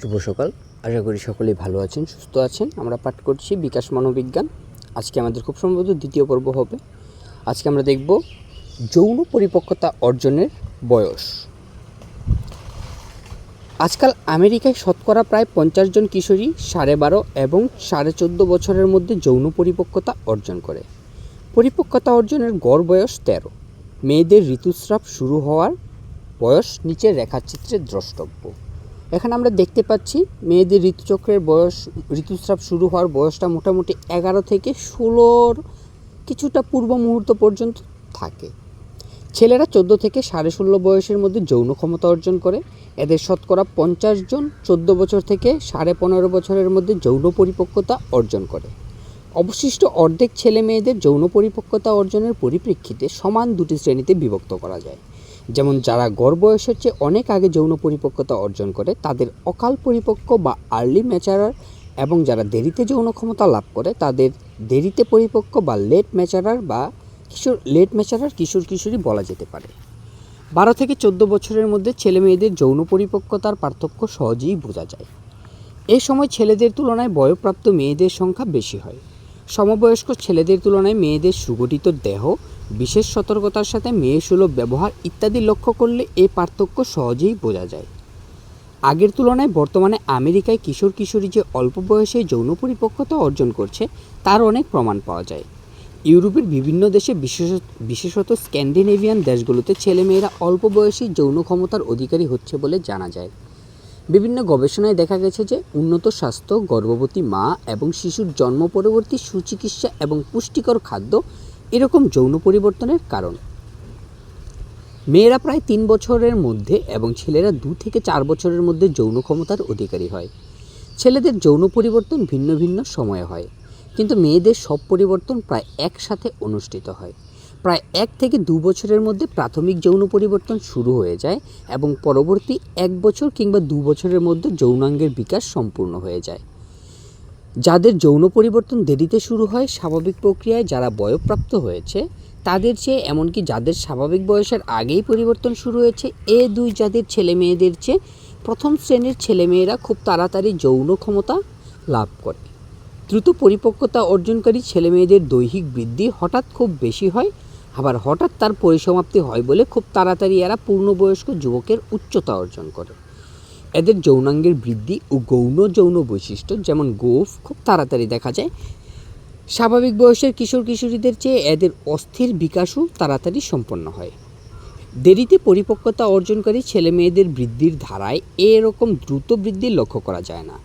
শুভ সকাল। আশা করি সকলেই ভালো আছেন, সুস্থ আছেন। আমরা পাঠ করছি বিকাশ মনোবিজ্ঞান। আজকে আমাদের খুব সম্ভবত দ্বিতীয় পর্ব হবে। আজকে আমরা দেখব যৌন পরিপক্কতা অর্জনের বয়স। আজকাল আমেরিকায় শতকরা প্রায় পঞ্চাশ জন কিশোরী সাড়ে বারো এবং সাড়ে চোদ্দ বছরের মধ্যে যৌন পরিপক্কতা অর্জন করে। পরিপক্কতা অর্জনের গড় বয়স তেরো। মেয়েদের ঋতুস্রাব শুরু হওয়ার বয়স নিচের রেখাচিত্রে দ্রষ্টব্য। এখানে আমরা দেখতে পাচ্ছি মেয়েদের ঋতুচক্রের বয়স, ঋতুস্রাব শুরু হওয়ার বয়সটা মোটামুটি এগারো থেকে ষোলোর কিছুটা পূর্ব মুহূর্ত পর্যন্ত থাকে। ছেলেরা চোদ্দ থেকে সাড়ে ষোলো বয়সের মধ্যে যৌন ক্ষমতা অর্জন করে। এদের শতকরা পঞ্চাশ জন চোদ্দ বছর থেকে সাড়ে পনেরো বছরের মধ্যে যৌন পরিপক্কতা অর্জন করে। অবশিষ্ট অর্ধেক ছেলে মেয়েদের যৌন পরিপক্কতা অর্জনের পরিপ্রেক্ষিতে সমান দুটি শ্রেণীতে বিভক্ত করা যায়। যেমন যারা গড় বয়সের চেয়ে অনেক আগে যৌন পরিপক্কতা অর্জন করে, তাদের অকাল পরিপক্ক বা আর্লি ম্যাচারার এবং যারা দেরিতে যৌন ক্ষমতা লাভ করে, তাদের দেরিতে পরিপক্ক বা লেট ম্যাচারার বা কিশোর লেট ম্যাচারার কিশোর, কিশোরী বলা যেতে পারে। বারো থেকে চোদ্দ বছরের মধ্যে ছেলে মেয়েদের যৌন পরিপক্কতার পার্থক্য সহজেই বোঝা যায়। এই সময় ছেলেদের তুলনায় বয়প্রাপ্ত মেয়েদের সংখ্যা বেশি হয়। সমবয়স্ক ছেলেদের তুলনায় মেয়েদের সুগঠিত দেহ, বিশেষ সতর্কতার সাথে মেয়েসুলভ ব্যবহার ইত্যাদি লক্ষ্য করলে এই পার্থক্য সহজেই বোঝা যায়। আগের তুলনায় বর্তমানে আমেরিকায় কিশোর কিশোরী যে অল্প বয়সে যৌন পরিপক্কতা অর্জন করছে, তার অনেক প্রমাণ পাওয়া যায়। ইউরোপের বিভিন্ন দেশে বিশেষত বিশেষত স্ক্যান্ডিনেভিয়ান দেশগুলোতে ছেলেমেয়েরা অল্প বয়সী যৌন ক্ষমতার অধিকারী হচ্ছে বলে জানা যায়। বিভিন্ন গবেষণায় দেখা গেছে যে উন্নত স্বাস্থ্য, গর্ভবতী মা এবং শিশুর জন্ম পরবর্তী সুচিকিৎসা এবং পুষ্টিকর খাদ্য এরকম যৌন পরিবর্তনের কারণ। মেয়েরা প্রায় তিন বছরের মধ্যে এবং ছেলেরা দু থেকে চার বছরের মধ্যে যৌন ক্ষমতার অধিকারী হয়। ছেলেদের যৌন পরিবর্তন ভিন্ন ভিন্ন সময়ে হয়, কিন্তু মেয়েদের সব পরিবর্তন প্রায় একসাথে অনুষ্ঠিত হয়। প্রায় এক থেকে দু বছরের মধ্যে প্রাথমিক যৌন পরিবর্তন শুরু হয়ে যায় এবং পরবর্তী এক বছর কিংবা দু বছরের মধ্যে যৌনাঙ্গের বিকাশ সম্পূর্ণ হয়ে যায়। যাদের যৌন পরিবর্তন দেরিতে শুরু হয় স্বাভাবিক প্রক্রিয়ায় যারা বয়প্রাপ্ত হয়েছে, তাদের চেয়ে এমনকি যাদের স্বাভাবিক বয়সের আগেই পরিবর্তন শুরু হয়েছে, এ দুই জাতির ছেলে মেয়েদের চেয়ে প্রথম শ্রেণির ছেলেমেয়েরা খুব তাড়াতাড়ি যৌন ক্ষমতা লাভ করে। দ্রুত পরিপক্কতা অর্জনকারী ছেলেমেয়েদের দৈহিক বৃদ্ধি হঠাৎ খুব বেশি হয় আবার হঠাৎ তার পরিসমাপ্তি হয় বলে খুব তাড়াতাড়ি এরা পূর্ণবয়স্ক যুবকের উচ্চতা অর্জন করে। এদের যৌনাঙ্গের বৃদ্ধি ও গৌণ যৌন বৈশিষ্ট্য যেমন গোফ খুব তাড়াতাড়ি দেখা যায়। স্বাভাবিক বয়সের কিশোর কিশোরীদের চেয়ে এদের অস্থির বিকাশও তাড়াতাড়ি সম্পন্ন হয়। দেরিতে পরিপক্কতা অর্জনকারী ছেলে মেয়েদের বৃদ্ধির ধারায় এরকম দ্রুত বৃদ্ধি লক্ষ্য করা যায় না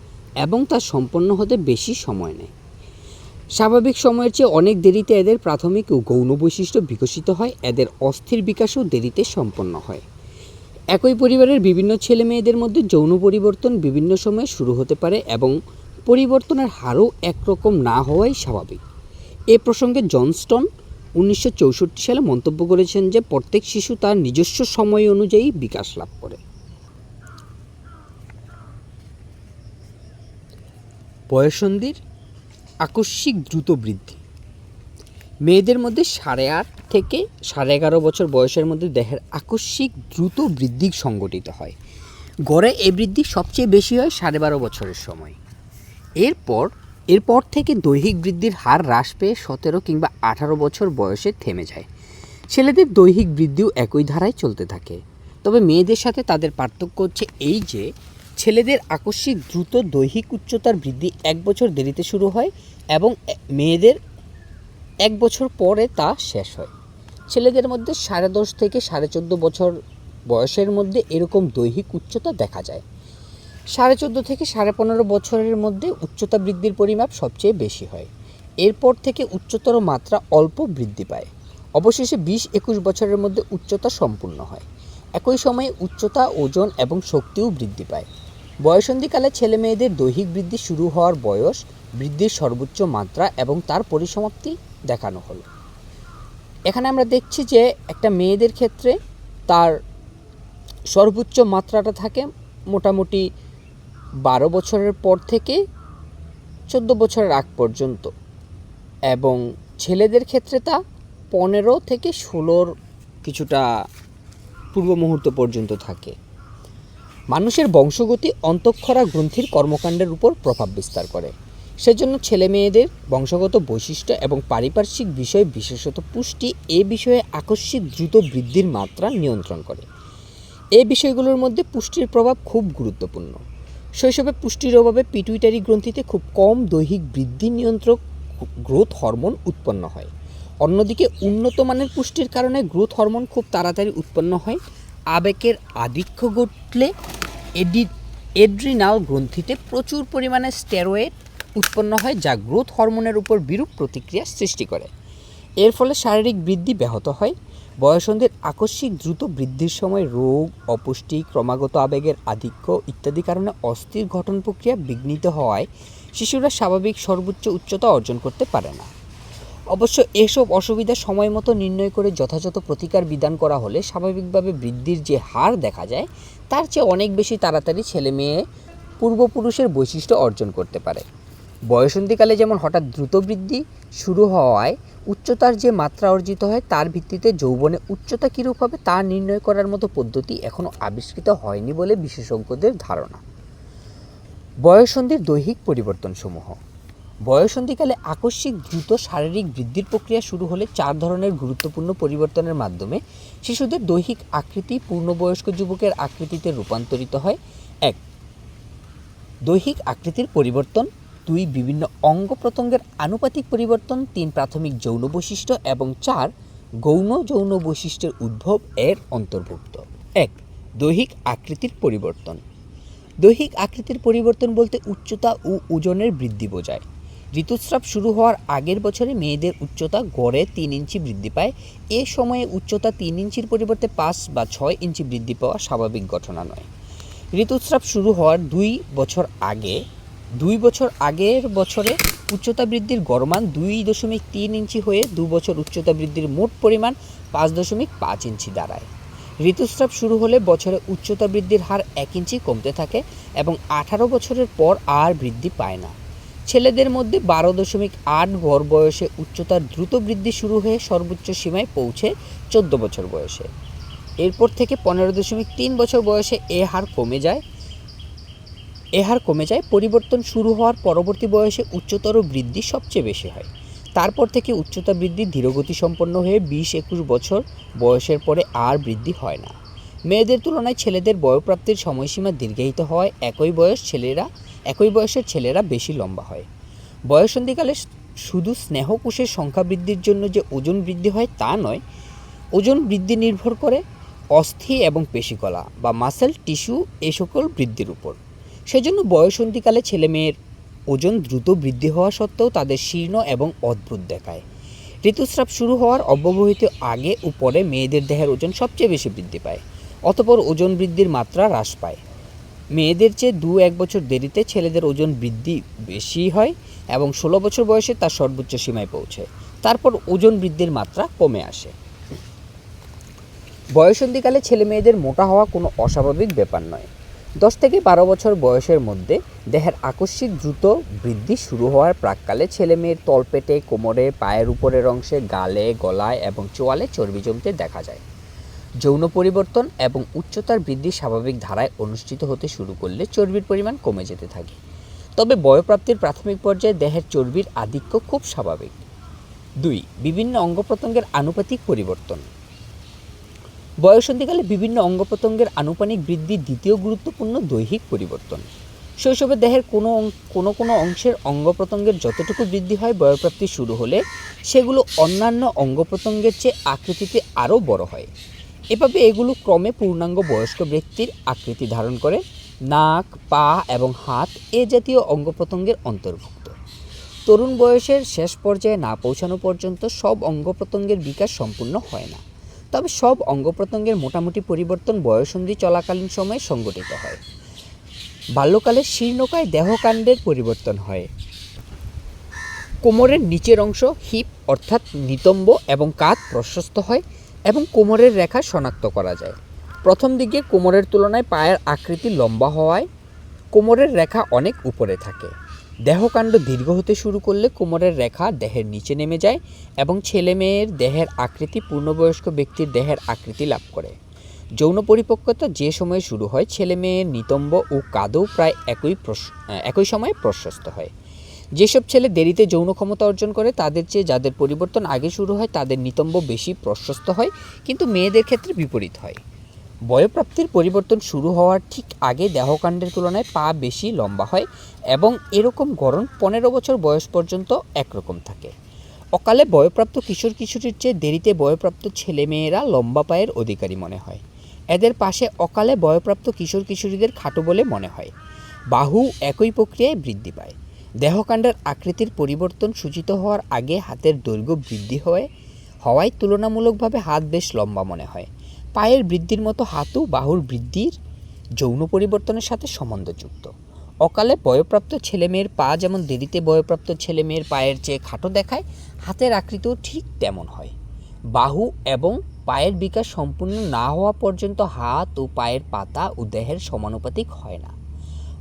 এবং তা সম্পন্ন হতে বেশি সময় নেয়। স্বাভাবিক সময়ের চেয়ে অনেক দেরিতে এদের প্রাথমিক ও গৌণ বৈশিষ্ট্য বিকশিত হয়। এদের অস্থির বিকাশও দেরিতে সম্পন্ন হয়। একই পরিবারের বিভিন্ন ছেলে মেয়েদের মধ্যে যৌন পরিবর্তন বিভিন্ন সময়ে শুরু হতে পারে এবং পরিবর্তনের হারও একরকম না হওয়াই স্বাভাবিক। এ প্রসঙ্গে জনস্টন উনিশশো চৌষট্টি সালে মন্তব্য করেছেন যে, প্রত্যেক শিশু তার নিজস্ব সময় অনুযায়ী বিকাশ লাভ করে। বয়সন্ধির আকস্মিক দ্রুত বৃদ্ধি। মেয়েদের মধ্যে সাড়ে আট থেকে সাড়ে এগারো বছর বয়সের মধ্যে দেহের আকস্মিক দ্রুত বৃদ্ধি সংগঠিত হয়। গড়ে এ বৃদ্ধি সবচেয়ে বেশি হয় সাড়ে বারো বছরের সময়। এরপর এরপর থেকে দৈহিক বৃদ্ধির হার হ্রাস পেয়ে সতেরো কিংবা আঠারো বছর বয়সে থেমে যায়। ছেলেদের দৈহিক বৃদ্ধিও একই ধারায় চলতে থাকে। তবে মেয়েদের সাথে তাদের পার্থক্য হচ্ছে এই যে ছেলেদের আকস্মিক দ্রুত দৈহিক উচ্চতার বৃদ্ধি এক বছর দেরিতে শুরু হয় এবং মেয়েদের এক বছর পরে তা শেষ হয়। ছেলেদের মধ্যে সাড়ে দশ থেকে সাড়ে চোদ্দ বছর বয়সের মধ্যে এরকম দৈহিক উচ্চতা দেখা যায়। সাড়ে চোদ্দ থেকে সাড়ে পনেরো বছরের মধ্যে উচ্চতা বৃদ্ধির পরিমাপ সবচেয়ে বেশি হয়। এরপর থেকে উচ্চতর মাত্রা অল্প বৃদ্ধি পায়। অবশেষে বিশ একুশ বছরের মধ্যে উচ্চতা সম্পূর্ণ হয়। একই সময়ে উচ্চতা, ওজন এবং শক্তিও বৃদ্ধি পায়। বয়সন্ধিকালে ছেলে মেয়েদের দৈহিক বৃদ্ধি শুরু হওয়ার বয়স বৃদ্ধির সর্বোচ্চ মাত্রা এবং তার পরিসমাপ্তি দেখানো হলো। এখানে আমরা দেখছি যে একটা মেয়েদের ক্ষেত্রে তার সর্বোচ্চ মাত্রাটা থাকে মোটামুটি বারো বছরের পর থেকে চোদ্দ বছরের আগ পর্যন্ত এবং ছেলেদের ক্ষেত্রে তা পনেরো থেকে ষোলোর কিছুটা পূর্ব মুহূর্ত পর্যন্ত থাকে। মানুষের বংশগতি অন্তঃক্ষরা গ্রন্থির কর্মকাণ্ডের উপর প্রভাব বিস্তার করে। সেজন্য ছেলে মেয়েদের বংশগত বৈশিষ্ট্য এবং পারিপার্শ্বিক বিষয়, বিশেষত পুষ্টি, এ বিষয়ে আকস্মিক দ্রুত বৃদ্ধির মাত্রা নিয়ন্ত্রণ করে। এই বিষয়গুলোর মধ্যে পুষ্টির প্রভাব খুব গুরুত্বপূর্ণ। শৈশবে পুষ্টির অভাবে পিটুইটারি গ্রন্থিতে খুব কম দৈহিক বৃদ্ধি নিয়ন্ত্রক গ্রোথ হরমোন উৎপন্ন হয়। অন্যদিকে উন্নত মানের পুষ্টির কারণে গ্রোথ হরমোন খুব তাড়াতাড়ি উৎপন্ন হয়। আবেগের আধিক্য ঘটলে এডি এড্রিনাল গ্রন্থিতে প্রচুর পরিমাণে স্টেরয়েড উৎপন্ন হয় যা গ্রোথ হরমোনের উপর বিরূপ প্রতিক্রিয়া সৃষ্টি করে। এর ফলে শারীরিক বৃদ্ধি ব্যাহত হয়। বয়সন্ধির আকস্মিক দ্রুত বৃদ্ধির সময় রোগ, অপুষ্টি, ক্রমাগত আবেগের আধিক্য ইত্যাদি কারণে অস্থির গঠন প্রক্রিয়া বিঘ্নিত হওয়ায় শিশুরা স্বাভাবিক সর্বোচ্চ উচ্চতা অর্জন করতে পারে না। অবশ্য এসব অসুবিধা সময় মতো নির্ণয় করে যথাযথ প্রতিকার বিধান করা হলে স্বাভাবিকভাবে বৃদ্ধির যে হার দেখা যায় তার চেয়ে অনেক বেশি তাড়াতাড়ি ছেলে মেয়ে পূর্বপুরুষের বৈশিষ্ট্য অর্জন করতে পারে। বয়সন্ধিকালে যেমন হঠাৎ দ্রুত বৃদ্ধি শুরু হওয়ায় উচ্চতার যে মাত্রা অর্জিত হয়, তার ভিত্তিতে যৌবনে উচ্চতা কীরূপ হবে তা নির্ণয় করার মতো পদ্ধতি এখনও আবিষ্কৃত হয়নি বলে বিশেষজ্ঞদের ধারণা। বয়সন্ধির দৈহিক পরিবর্তনসমূহ বয়সন্ধিকালে আকস্মিক দ্রুত শারীরিক বৃদ্ধির প্রক্রিয়া শুরু হলে চার ধরনের গুরুত্বপূর্ণ পরিবর্তনের মাধ্যমে শিশুদের দৈহিক আকৃতি পূর্ণবয়স্ক যুবকের আকৃতিতে রূপান্তরিত হয়। এক, দৈহিক আকৃতির পরিবর্তন। দুই, বিভিন্ন অঙ্গ প্রত্যঙ্গের আনুপাতিক পরিবর্তন। তিন, প্রাথমিক যৌন বৈশিষ্ট্য। এবং চার, গৌণ যৌন বৈশিষ্ট্যের উদ্ভব এর অন্তর্ভুক্ত। এক, দৈহিক আকৃতির পরিবর্তন। দৈহিক আকৃতির পরিবর্তন বলতে উচ্চতা ও ওজনের বৃদ্ধি বোঝায়। ঋতুস্রাব শুরু হওয়ার আগের বছরে মেয়েদের উচ্চতা গড়ে তিন ইঞ্চি বৃদ্ধি পায়। এ সময়ে উচ্চতা তিন ইঞ্চির পরিবর্তে পাঁচ বা ছয় ইঞ্চি বৃদ্ধি পাওয়া স্বাভাবিক ঘটনা নয়। ঋতুস্রাব শুরু হওয়ার দুই বছর আগে, দুই বছর আগের বছরে উচ্চতা বৃদ্ধির গড়মান দুই দশমিক তিন ইঞ্চি হয়ে দু বছর উচ্চতা বৃদ্ধির মোট পরিমাণ পাঁচ দশমিক পাঁচ ইঞ্চি দাঁড়ায়। ঋতুস্রাব শুরু হলে বছরে উচ্চতা বৃদ্ধির হার এক ইঞ্চি কমতে থাকে এবং আঠারো বছরের পর আর বৃদ্ধি পায় না। ছেলেদের মধ্যে বারো দশমিক আট গড় বয়সে উচ্চতার দ্রুত বৃদ্ধি শুরু হয়ে সর্বোচ্চ সীমায় পৌঁছে চোদ্দ বছর বয়সে। এরপর থেকে পনেরো দশমিক তিন বছর বয়সে এ হার কমে যায়। এ হার কমে যায়, পরিবর্তন শুরু হওয়ার পরবর্তী বয়সে উচ্চতর বৃদ্ধি সবচেয়ে বেশি হয়। তারপর থেকে উচ্চতা বৃদ্ধি ধীরগতি সম্পন্ন হয়ে বিশ একুশ বছর বয়সের পরে আর বৃদ্ধি হয় না। মেয়েদের তুলনায় ছেলেদের বয়প্রাপ্তির সময়সীমা দীর্ঘায়িত হওয়ায় একই বয়স ছেলেরা একই বয়সের ছেলেরা বেশি লম্বা হয়। বয়সন্ধিকালে শুধু স্নেহকোষের সংখ্যা বৃদ্ধির জন্য যে ওজন বৃদ্ধি হয় তা নয়, ওজন বৃদ্ধি নির্ভর করে অস্থি এবং পেশিকলা বা মাসেল টিস্যু এ সকল বৃদ্ধির উপর। সেজন্য বয়সন্ধিকালে ছেলেমেয়ের ওজন দ্রুত বৃদ্ধি হওয়া সত্ত্বেও তাদের শীর্ণ এবং অদ্ভুত দেখায়। ঋতুস্রাব শুরু হওয়ার অব্যবহিত আগে ও পরে মেয়েদের দেহের ওজন সবচেয়ে বেশি বৃদ্ধি পায়, অতপর ওজন বৃদ্ধির মাত্রা হ্রাস পায়। মেয়েদের চেয়ে দু এক বছর দেরিতে ছেলেদের ওজন বৃদ্ধি বেশি হয় এবং ষোলো বছর বয়সে তার সর্বোচ্চ সীমায় পৌঁছে তারপর ওজন বৃদ্ধির মাত্রা কমে আসে। বয়সন্ধিকালে ছেলে মেয়েদের মোটা হওয়া কোনো অস্বাভাবিক ব্যাপার নয়। দশ থেকে বারো বছর বয়সের মধ্যে দেহের আকস্মিক দ্রুত বৃদ্ধি শুরু হওয়ার প্রাককালে ছেলে মেয়ের তলপেটে, কোমরে, পায়ের উপরের অংশে গালে, গলায় এবং চোয়ালে চর্বি জমতে দেখা যায়। যৌন পরিবর্তন এবং উচ্চতার বৃদ্ধি স্বাভাবিক ধারায় অনুষ্ঠিত হতে শুরু করলে চর্বির পরিমাণ কমে যেতে থাকে। তবে বয়প্রাপ্তির প্রাথমিক পর্যায়ে দেহের চর্বির আধিক্য খুব স্বাভাবিক। দুই, বিভিন্ন অঙ্গ প্রত্যঙ্গের আনুপাতিক পরিবর্তন। বয়সন্ধিকালে বিভিন্ন অঙ্গ প্রত্যঙ্গের আনুপানিক বৃদ্ধি দ্বিতীয় গুরুত্বপূর্ণ দৈহিক পরিবর্তন। শৈশবে দেহের কোনো কোনো কোনো অংশের অঙ্গ প্রত্যঙ্গের যতটুকু বৃদ্ধি হয় বয়প্রাপ্তি শুরু হলে, সেগুলো অন্যান্য অঙ্গ প্রত্যঙ্গের চেয়ে আকৃতিতে আরও বড় হয়। এভাবে এগুলো ক্রমে পূর্ণাঙ্গ বয়স্ক ব্যক্তির আকৃতি ধারণ করে, নাক, পা এবং হাত এ জাতীয় অঙ্গ প্রত্যঙ্গের অন্তর্ভুক্ত। তরুণ বয়সের শেষ পর্যায়ে না পৌঁছানো পর্যন্ত সব অঙ্গ প্রত্যঙ্গের বিকাশ সম্পূর্ণ হয় না। তবে সব অঙ্গ প্রত্যঙ্গের মোটামুটি পরিবর্তন বয়সন্ধি চলাকালীন সময়ে সংঘটিত হয়। বাল্যকালে শীর্ণকায় দেহকাণ্ডের পরিবর্তন হয়। কোমরের নিচের অংশ, হিপ অর্থাৎ নিতম্ব এবং কাঁধ প্রশস্ত হয়। এবং কোমরের রেখা শনাক্ত করা যায়। প্রথম দিকে কোমরের তুলনায় পায়ের আকৃতি লম্বা হওয়ায় কোমরের রেখা অনেক উপরে থাকে। দেহকাণ্ড দীর্ঘ হতে শুরু করলে কোমরের রেখা দেহের নিচে নেমে যায় এবং ছেলে মেয়ের দেহের আকৃতি পূর্ণবয়স্ক ব্যক্তির দেহের আকৃতি লাভ করে। যৌন পরিপক্কতা যে সময়ে শুরু হয়, ছেলে মেয়ের নিতম্ব ও কাদও প্রায় একই একই সময়ে প্রশস্ত হয়। যেসব ছেলে দেরিতে যৌন ক্ষমতা অর্জন করে, তাদের চেয়ে যাদের পরিবর্তন আগে শুরু হয়, তাদের নিতম্ব বেশি প্রশস্ত হয়, কিন্তু মেয়েদের ক্ষেত্রে বিপরীত হয়। বয়প্রাপ্তির পরিবর্তন শুরু হওয়ার ঠিক আগে দেহকাণ্ডের তুলনায় পা বেশি লম্বা হয় এবং এরকম গড়ন পনেরো বছর বয়স পর্যন্ত একরকম থাকে। অকালে বয়প্রাপ্ত কিশোর কিশোরীর চেয়ে দেরিতে বয়প্রাপ্ত ছেলেমেয়েরা লম্বা পায়ের অধিকারী মনে হয়। এদের পাশে অকালে বয়প্রাপ্ত কিশোর কিশোরীদের খাটো বলে মনে হয়। বাহু একই প্রক্রিয়ায় বৃদ্ধি পায়। দেহকাণ্ডের আকৃতির পরিবর্তন সূচিত হওয়ার আগে হাতের দৈর্ঘ্য বৃদ্ধি হয়, হওয়ায় তুলনামূলকভাবে হাত বেশ লম্বা মনে হয়। পায়ের বৃদ্ধির মতো হাতও বাহুর বৃদ্ধির যৌন পরিবর্তনের সাথে সম্বন্ধযুক্ত। অকালে বয়প্রাপ্ত ছেলেমেয়ের পা যেমন দেরিতে বয়প্রাপ্ত ছেলেমেয়ের পায়ের চেয়ে খাটো দেখায়, হাতের আকৃতিও ঠিক তেমন হয়। বাহু এবং পায়ের বিকাশ সম্পূর্ণ না হওয়া পর্যন্ত হাত ও পায়ের পাতা ও দেহের সমানুপাতিক হয় না।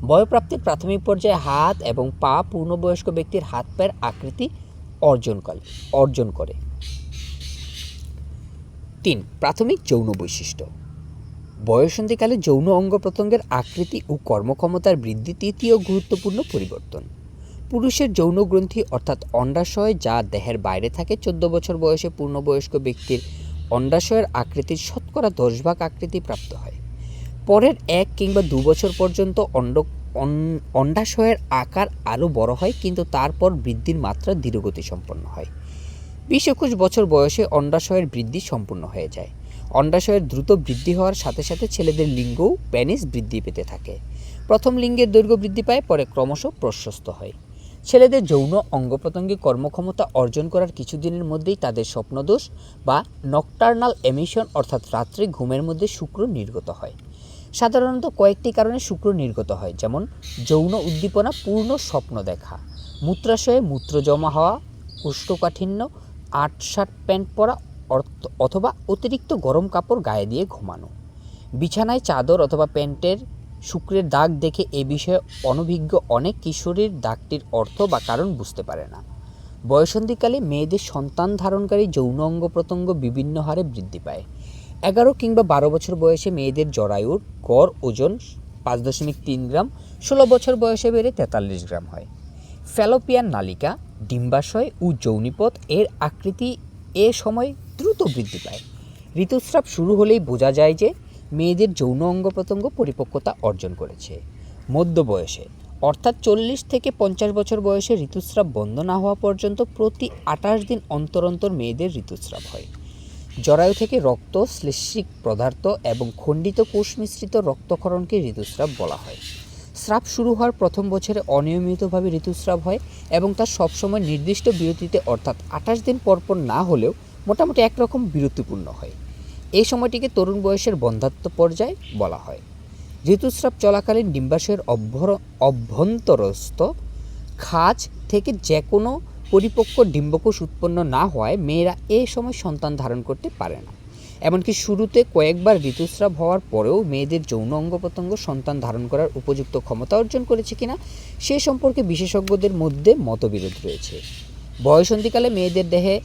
বয়প্রাপ্তির প্রাথমিক পর্যায়ে হাত এবং পা পূর্ণবয়স্ক ব্যক্তির হাত পায়ের আকৃতি অর্জন করে অর্জন করে। তিন, প্রাথমিক যৌন বৈশিষ্ট্য। বয়সন্ধিকালে যৌন অঙ্গ প্রত্যঙ্গের আকৃতি ও কর্মক্ষমতার বৃদ্ধি তৃতীয় গুরুত্বপূর্ণ পরিবর্তন। পুরুষের যৌন গ্রন্থি অর্থাৎ অণ্ডাশয় যা দেহের বাইরে থাকে, চোদ্দ বছর বয়সে পূর্ণবয়স্ক ব্যক্তির অণ্ডাশয়ের আকৃতির শতকরা দশ ভাগ আকৃতি প্রাপ্ত হয়। পরের এক কিংবা দু বছর পর্যন্ত অন্ড, অন- অণ্ডাশয়ের আকার আরও বড় হয়, কিন্তু তারপর বৃদ্ধির মাত্রা ধীরগতি সম্পন্ন হয়। বিশ একুশ বছর বয়সে অণ্ডাশয়ের বৃদ্ধি সম্পূর্ণ হয়ে যায়। অণ্ডাশয়ের দ্রুত বৃদ্ধি হওয়ার সাথে সাথে ছেলেদের লিঙ্গও প্যানিস বৃদ্ধি পেতে থাকে। প্রথম লিঙ্গের দৈর্ঘ্য বৃদ্ধি পায়, পরে ক্রমশ প্রশস্ত হয়। ছেলেদের যৌন অঙ্গ প্রত্যঙ্গে কর্মক্ষমতা অর্জন করার কিছুদিনের মধ্যেই তাদের স্বপ্নদোষ বা নকটার্নাল এমিশন অর্থাৎ রাত্রে ঘুমের মধ্যে শুক্র নির্গত হয়। সাধারণত কয়েকটি কারণে শুক্র নির্গত হয়, যেমন যৌন উদ্দীপনা, পূর্ণ স্বপ্ন দেখা, মূত্রাশয়ে মূত্র জমা হওয়া কোষ্ঠকাঠিন্য আট শার্ট প্যান্ট পরা অথবা অতিরিক্ত গরম কাপড় গায়ে দিয়ে ঘুমানো। বিছানায় চাদর অথবা প্যান্টের শুক্রের দাগ দেখে এ বিষয়ে অনভিজ্ঞ অনেক কিশোরীর দাগটির অর্থ বা কারণ বুঝতে পারে না। বয়সন্ধিকালে মেয়েদের সন্তান ধারণকারী যৌন অঙ্গ প্রত্যঙ্গ বিভিন্ন হারে বৃদ্ধি পায়। এগারো কিংবা বারো বছর বয়সে মেয়েদের জরায়ুর গড় ওজন পাঁচ দশমিক তিন গ্রাম, ষোলো বছর বয়সে বেড়ে তেতাল্লিশ গ্রাম হয়। ফ্যালোপিয়ান নালিকা, ডিম্বাশয় ও যৌনিপথ এর আকৃতি এ সময় দ্রুত বৃদ্ধি পায়। ঋতুস্রাব শুরু হলেই বোঝা যায় যে মেয়েদের যৌন অঙ্গ প্রত্যঙ্গ পরিপক্কতা অর্জন করেছে। মধ্য বয়সে, অর্থাৎ চল্লিশ থেকে পঞ্চাশ বছর বয়সে ঋতুস্রাব বন্ধ না হওয়া পর্যন্ত প্রতি আঠাশ দিন অন্তর অন্তর মেয়েদের ঋতুস্রাব হয়। জরায়ু থেকে রক্ত শ্লেষিক পদার্থ এবং খণ্ডিত কোষ মিশ্রিত রক্তক্ষরণকে ঋতুস্রাব বলা হয়। স্রাব শুরু হওয়ার প্রথম বছরে অনিয়মিতভাবে ঋতুস্রাব হয় এবং তা সবসময় নির্দিষ্ট বিরতিতে অর্থাৎ আঠাশ দিন পরপর না হলেও মোটামুটি একরকম বিরতিপূর্ণ হয়। এই সময়টিকে তরুণ বয়সের বন্ধাত্ম পর্যায় বলা হয়। ঋতুস্রাব চলাকালীন ডিম্বাশয়ের অভ্যর, অভ্যন্তরস্থ খাঁজ থেকে যে কোনো পরিপক্ক ডিম্বকোষ উৎপন্ন না হওয়ায় মেয়েরা এই সময় সন্তান ধারণ করতে পারে না। এমনকি শুরুতে কয়েকবার ঋতুস্রাব হওয়ার পরেও মেয়েদের যৌন অঙ্গ প্রত্যঙ্গ সন্তান ধারণ করার উপযুক্ত ক্ষমতা অর্জন করেছে কিনা, সে সম্পর্কে বিশেষজ্ঞদের মধ্যে মতবিরোধ রয়েছে। বয়সন্ধিকালে মেয়েদের দেহে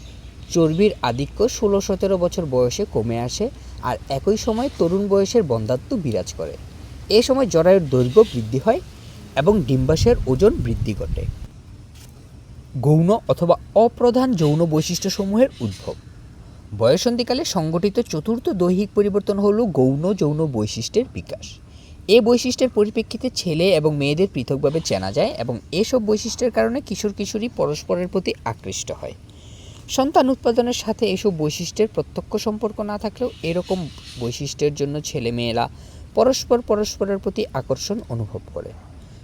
চর্বির আধিক্য ষোলো সতেরো বছর বয়সে কমে আসে আর একই সময় তরুণ বয়সের বন্ধাত্ম বিরাজ করে। এ সময় জরায়ুর দৈর্ঘ্য বৃদ্ধি হয় এবং ডিম্বাশয়ের ওজন বৃদ্ধি ঘটে। গৌণ অথবা অপ্রধান যৌন বৈশিষ্ট্যসমূহের উদ্ভব। বয়সন্ধিকালে সংগঠিত চতুর্থ দৈহিক পরিবর্তন হল গৌণ যৌন বৈশিষ্ট্যের বিকাশ। এ বৈশিষ্ট্যের পরিপ্রেক্ষিতে ছেলে এবং মেয়েদের পৃথকভাবে চেনা যায় এবং এসব বৈশিষ্ট্যের কারণে কিশোর কিশোরী পরস্পরের প্রতি আকৃষ্ট হয়। সন্তান উৎপাদনের সাথে এসব বৈশিষ্ট্যের প্রত্যক্ষ সম্পর্ক না থাকলেও এরকম বৈশিষ্ট্যের জন্য ছেলেমেয়েরা পরস্পর পরস্পরের প্রতি আকর্ষণ অনুভব করে।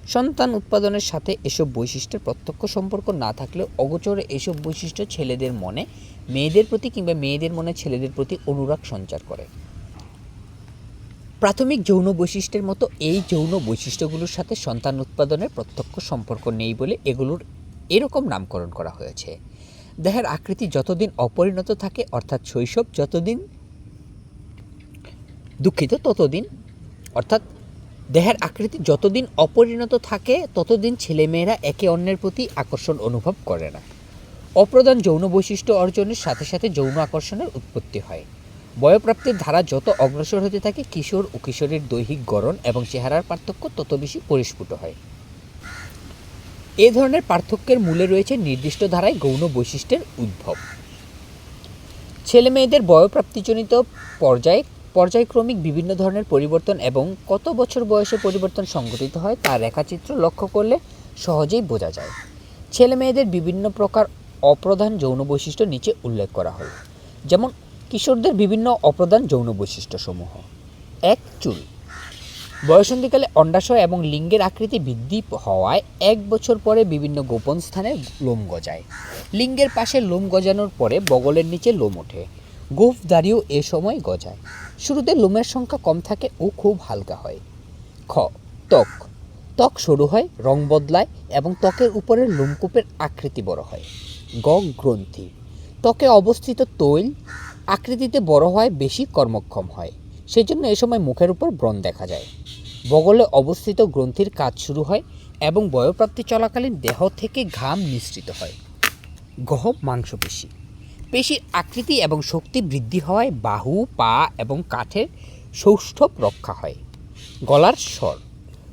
সন্তান উৎপাদনের সাথে এসব বৈশিষ্ট্যের প্রত্যক্ষ সম্পর্ক না থাকলেও অগোচরে এসব বৈশিষ্ট্য ছেলেদের মনে, মেয়েদের প্রতি কিংবা মেয়েদের মনে ছেলেদের প্রতি অনুরাগ সঞ্চার করে। প্রাথমিক যৌন বৈশিষ্ট্যের মতো এই যৌন বৈশিষ্ট্যগুলোর সাথে সন্তান উৎপাদনের প্রত্যক্ষ সম্পর্ক নেই বলে এগুলোর এরকম নামকরণ করা হয়েছে। দেহের আকৃতি যতদিন অপরিণত থাকে, অর্থাৎ শৈশব যতদিন দুঃখিত, ততদিন, অর্থাৎ দেহের আকৃতি যতদিন অপরিণত থাকে, ততদিন ছেলেমেয়েরা একে অন্যের প্রতি আকর্ষণ অনুভব করে না। অপ্রধান যৌন বৈশিষ্ট্য অর্জনের সাথে সাথে যৌন আকর্ষণের উৎপত্তি হয়। বয়প্রাপ্তির ধারা যত অগ্রসর হতে থাকে, কিশোর ও কিশোরীর দৈহিক গড়ন এবং চেহারার পার্থক্য তত বেশি পরিস্ফুট হয়। এ ধরনের পার্থক্যের মূলে রয়েছে নির্দিষ্ট ধারায় গৌণ বৈশিষ্ট্যের উদ্ভব। ছেলে মেয়েদের বয়প্রাপ্তিজনিত পর্যায়ে পর্যায়ক্রমিক বিভিন্ন ধরনের পরিবর্তন এবং কত বছর বয়সে পরিবর্তন সংঘটিত হয় তার রেখাচিত্র লক্ষ্য করলে সহজেই বোঝা যায়। ছেলে মেয়েদের বিভিন্ন প্রকার অপ্রধান যৌন বৈশিষ্ট্য নিচে উল্লেখ করা হলো যেমন, কিশোরদের বিভিন্ন অপ্রধান যৌন বৈশিষ্ট্যসমূহ। এক, চুল। বয়সন্ধিকালে অণ্ডাশয় এবং লিঙ্গের আকৃতি বৃদ্ধি হওয়ায় এক বছর পরে বিভিন্ন গোপন স্থানে লোম গজায়। লিঙ্গের পাশে লোম গজানোর পরে বগলের নিচে লোম ওঠে। গোফ দাড়িও এ সময় গজায়। শুরুতে লোমের সংখ্যা কম থাকে ও খুব হালকা হয়। খ, ত্বক। ত্বক সরু হয়, রং বদলায় এবং ত্বকের উপরের লোমকূপের আকৃতি বড় হয়। গ, গ্রন্থি। ত্বকে অবস্থিত তৈল আকৃতিতে বড় হয়, বেশি কর্মক্ষম হয়। সেই জন্য এ সময় মুখের উপর ব্রণ দেখা যায়। বগলে অবস্থিত গ্রন্থির কাজ শুরু হয় এবং বয়প্রাপ্তি চলাকালীন দেহ থেকে ঘাম নিঃসৃত হয়। গহ মাংসপেশি। পেশির আকৃতি এবং শক্তি বৃদ্ধি হওয়ায় বাহু, পা এবং কাঠের সৌষ্ঠব রক্ষা হয়। গলার স্বর।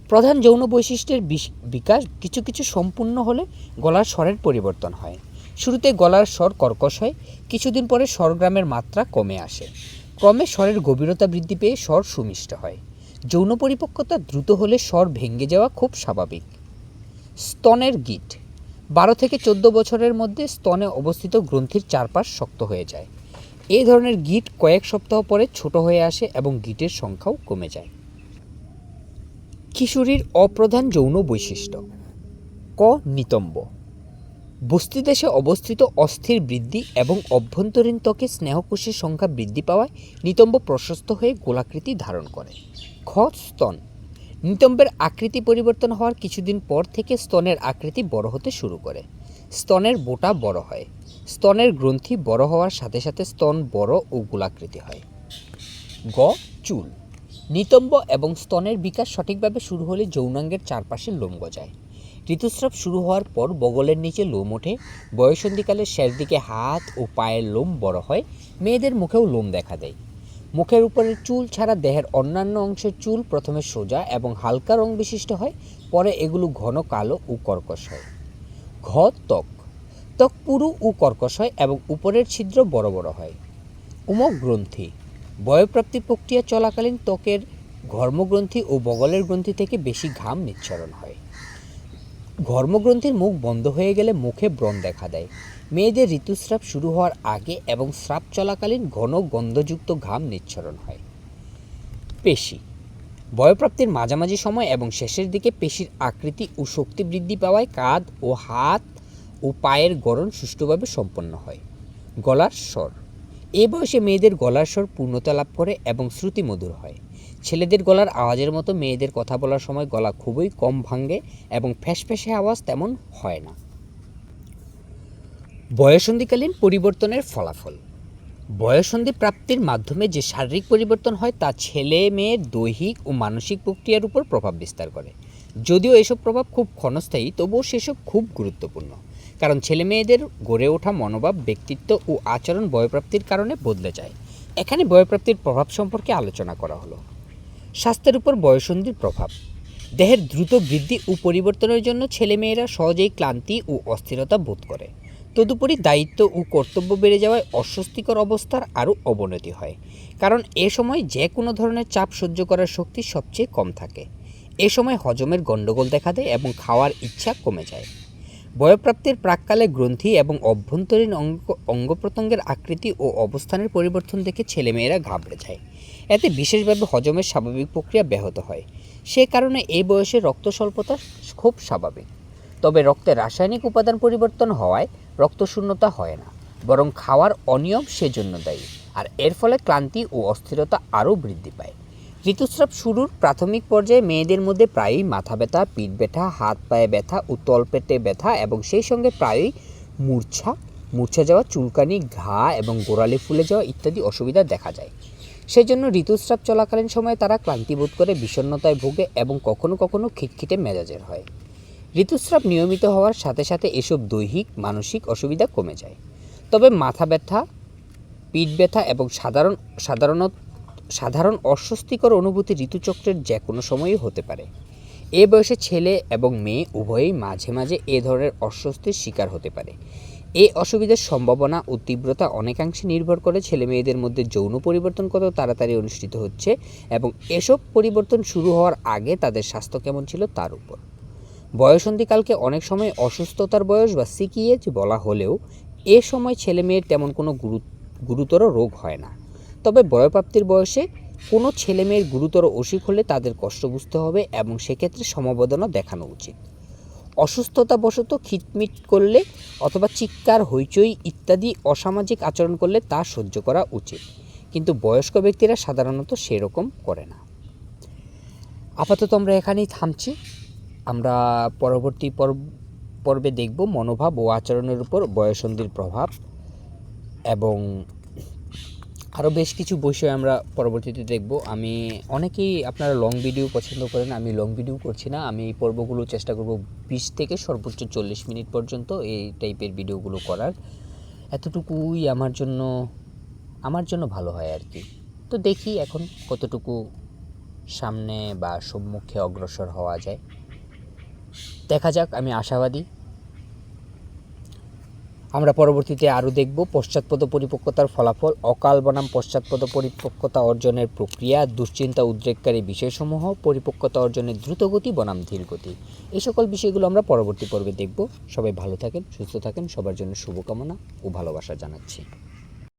প্রধান যৌন বৈশিষ্ট্যের বিশ- বিকাশ কিছু কিছু সম্পূর্ণ হলে গলার স্বরের পরিবর্তন হয়। শুরুতে গলার স্বর কর্কশ হয়, কিছুদিন পরে স্বরগ্রামের মাত্রা কমে আসে। ক্রমে স্বরের গভীরতা বৃদ্ধি পেয়ে স্বর সুমিষ্ট হয়। যৌন পরিপক্কতা দ্রুত হলে স্বর ভেঙে যাওয়া খুব স্বাভাবিক। স্তনের গিট। বারো থেকে চোদ্দ বছরের মধ্যে স্তনে অবস্থিত গ্রন্থির চারপাশ শক্ত হয়ে যায়। এই ধরনের গিট কয়েক সপ্তাহ পরে ছোট হয়ে আসে এবং গিটের সংখ্যাও কমে যায়। কিশোরীর অপ্রধান যৌন বৈশিষ্ট্য, ক নিতম্ব। বস্তিদেশে অবস্থিত অস্থির বৃদ্ধি এবং অভ্যন্তরীণ ত্বকে স্নেহকোষের সংখ্যা বৃদ্ধি পাওয়ায় নিতম্ব প্রশস্ত হয়ে গোলাকৃতি ধারণ করে। খ স্তন নিতম্বের আকৃতি পরিবর্তন হওয়ার কিছুদিন পর থেকে স্তনের আকৃতি বড় হতে শুরু করে। স্তনের বোটা বড় হয়। স্তনের গ্রন্থি বড় হওয়ার সাথে সাথে স্তন বড় ও গোলাকৃতি হয়। গ. চুল। নিতম্ব এবং স্তনের বিকাশ সঠিকভাবে শুরু হলে যৌনাঙ্গের চারপাশে লোম গজায়। ঋতুস্রাব শুরু হওয়ার পর বগলের নিচে লোম ওঠে। বয়সন্ধিকালে শেষ দিকে হাত ও পায়ের লোম বড় হয়। মেয়েদের মুখেও লোম দেখা দেয়। মুখের উপরের চুল ছাড়া দেহের অন্যান্য অংশের চুল প্রথমে সোজা এবং হালকা রং বিশিষ্ট হয়, পরে এগুলো ঘন কালো ও কর্কশ হয়। ঘ, ত্বক। ত্বক পুরু ও কর্কশ হয় এবং উপরের ছিদ্র বড় বড় হয়। উমক গ্রন্থি বয়প্রাপ্তি প্রক্রিয়া চলাকালীন ত্বকের ঘর্মগ্রন্থি ও বগলের গ্রন্থি থেকে বেশি ঘাম নিঃসরণ হয়। ঘর্মগ্রন্থির মুখ বন্ধ হয়ে গেলে মুখে ব্রণ দেখা দেয়। মেয়েদের ঋতুস্রাব শুরু হওয়ার আগে এবং স্রাব চলাকালীন ঘন গন্ধযুক্ত ঘাম নিঃসরণ হয়। পেশি। বয়প্রাপ্তির মাঝামাঝি সময় এবং শেষের দিকে পেশির আকৃতি ও শক্তি বৃদ্ধি পাওয়ায় কাঁধ ও হাত ও পায়ের গড়ন সুষ্ঠুভাবে সম্পন্ন হয়। গলার স্বর। এ বয়সে মেয়েদের গলার স্বর পূর্ণতা লাভ করে এবং শ্রুতিমধুর হয়। ছেলেদের গলার আওয়াজের মতো মেয়েদের কথা বলার সময় গলা খুবই কম ভাঙে এবং ফ্যাসফ্যাসে আওয়াজ তেমন হয় না। বয়সন্ধিকালীন পরিবর্তনের ফলাফল। বয়সন্ধি প্রাপ্তির মাধ্যমে যে শারীরিক পরিবর্তন হয় তা ছেলে মেয়ের দৈহিক ও মানসিক প্রক্রিয়ার উপর প্রভাব বিস্তার করে। যদিও এসব প্রভাব খুব ক্ষণস্থায়ী, তবুও সেসব খুব গুরুত্বপূর্ণ। কারণ ছেলে মেয়েদের গড়ে ওঠা মনোভাব, ব্যক্তিত্ব ও আচরণ বয়প্রাপ্তির কারণে বদলে যায়। এখানে বয়প্রাপ্তির প্রভাব সম্পর্কে আলোচনা করা হলো। স্বাস্থ্যের উপর বয়সন্ধির প্রভাব। দেহের দ্রুত বৃদ্ধি ও পরিবর্তনের জন্য ছেলেমেয়েরা সহজেই ক্লান্তি ও অস্থিরতা বোধ করে। তদুপরি দায়িত্ব ও কর্তব্য বেড়ে যাওয়ায় অস্বস্তিকর অবস্থার আরও অবনতি হয়। কারণ এ সময় যে কোনো ধরনের চাপ সহ্য করার শক্তি সবচেয়ে কম থাকে। এ সময় হজমের গণ্ডগোল দেখা দেয় এবং খাওয়ার ইচ্ছা কমে যায়। বয়প্রাপ্তির প্রাককালে গ্রন্থি এবং অভ্যন্তরীণ অঙ্গ অঙ্গ প্রত্যঙ্গের আকৃতি ও অবস্থানের পরিবর্তন দেখে ছেলেমেয়েরা ঘাবড়ে যায়। এতে বিশেষভাবে হজমের স্বাভাবিক প্রক্রিয়া ব্যাহত হয়। সে কারণে এই বয়সে রক্ত স্বল্পতা খুব স্বাভাবিক। তবে রক্তে রাসায়নিক উপাদান পরিবর্তন হওয়ায় রক্তশূন্যতা হয় না, বরং খাওয়ার অনিয়ম সেজন্য দায়ী। আর এর ফলে ক্লান্তি ও অস্থিরতা আরও বৃদ্ধি পায়। ঋতুস্রাব শুরুর প্রাথমিক পর্যায়ে মেয়েদের মধ্যে প্রায়ই মাথা ব্যথা, পিঠ ব্যথা, হাত পায়ে ব্যথা ও তলপেটে ব্যথা এবং সেই সঙ্গে প্রায়ই মূর্ছা মূর্ছা যাওয়া, চুলকানি, ঘা এবং গোড়ালি ফুলে যাওয়া ইত্যাদি অসুবিধা দেখা যায়। সেই জন্য ঋতুস্রাব চলাকালীন সময়ে তারা ক্লান্তি বোধ করে বিষণ্ণতায় ভোগে এবং কখনো কখনো খিটখিটে মেজাজের হয়। ঋতুস্রাব নিয়মিত হওয়ার সাথে সাথে এসব দৈহিক, মানসিক অসুবিধা কমে যায়। তবে মাথা ব্যথা, পিঠ ব্যথা এবং সাধারণ, সাধারণত, সাধারণ অস্বস্তিকর অনুভূতি ঋতুচক্রের যে কোনো সময়ই হতে পারে। এ বয়সে ছেলে এবং মেয়ে উভয়েই মাঝে মাঝে এ ধরনের অস্বস্তির শিকার হতে পারে। এই অসুবিধার সম্ভাবনা ও তীব্রতা অনেকাংশে নির্ভর করে ছেলে মেয়েদের মধ্যে যৌন পরিবর্তন কত তাড়াতাড়ি অনুষ্ঠিত হচ্ছে এবং এসব পরিবর্তন শুরু হওয়ার আগে তাদের স্বাস্থ্য কেমন ছিল তার উপর। বয়সন্ধিকালকে অনেক সময় অসুস্থতার বয়স বা সিকি এজ বলা হলেও এ সময় ছেলে মেয়ের তেমন কোনো গুরু, গুরুতর রোগ হয় না। তবে বয়প্রাপ্তির বয়সে কোনো ছেলে মেয়ের গুরুতর অসুখ হলে তাদের কষ্ট বুঝতে হবে এবং সেক্ষেত্রে সমবেদনা দেখানো উচিত। অসুস্থতাবশত খিটমিট করলে অথবা চিৎকার, হইচই ইত্যাদি অসামাজিক আচরণ করলে তা সহ্য করা উচিত। কিন্তু বয়স্ক ব্যক্তিরা সাধারণত সেরকম করে না। আপাতত আমরা এখানেই থামছি। আমরা পরবর্তী পর্ব দেখব মনোভাব ও আচরণের উপর বয়সন্ধির প্রভাব এবং আরও বেশ কিছু বিষয় আমরা পরবর্তীতে দেখব। আমি, অনেকেই আপনারা লং ভিডিও পছন্দ করেন, আমি লং ভিডিও করছি না। আমি এই পর্বগুলো চেষ্টা করব বিশ থেকে সর্বোচ্চ চল্লিশ মিনিট পর্যন্ত এই টাইপের ভিডিওগুলো করার। এতটুকুই আমার জন্য আমার জন্য ভালো হয় আর কি। তো দেখি এখন কতটুকু সামনে বা সম্মুখে অগ্রসর হওয়া যায়। দেখা যাক, আমি আশাবাদী। আমরা পরবর্তীতে আরও দেখব পশ্চাৎপদ পরিপক্কতার ফলাফল, অকাল বনাম পশ্চাৎপদ পরিপক্কতা অর্জনের প্রক্রিয়া, দুশ্চিন্তা উদ্রেককারী বিষয়সমূহ, পরিপক্কতা অর্জনের দ্রুতগতি, বনাম ধীরগতি। এই সকল বিষয়গুলো আমরা পরবর্তী পর্বে দেখব। সবাই ভালো থাকেন, সুস্থ থাকেন, সবার জন্য শুভকামনা ও ভালোবাসা জানাচ্ছি।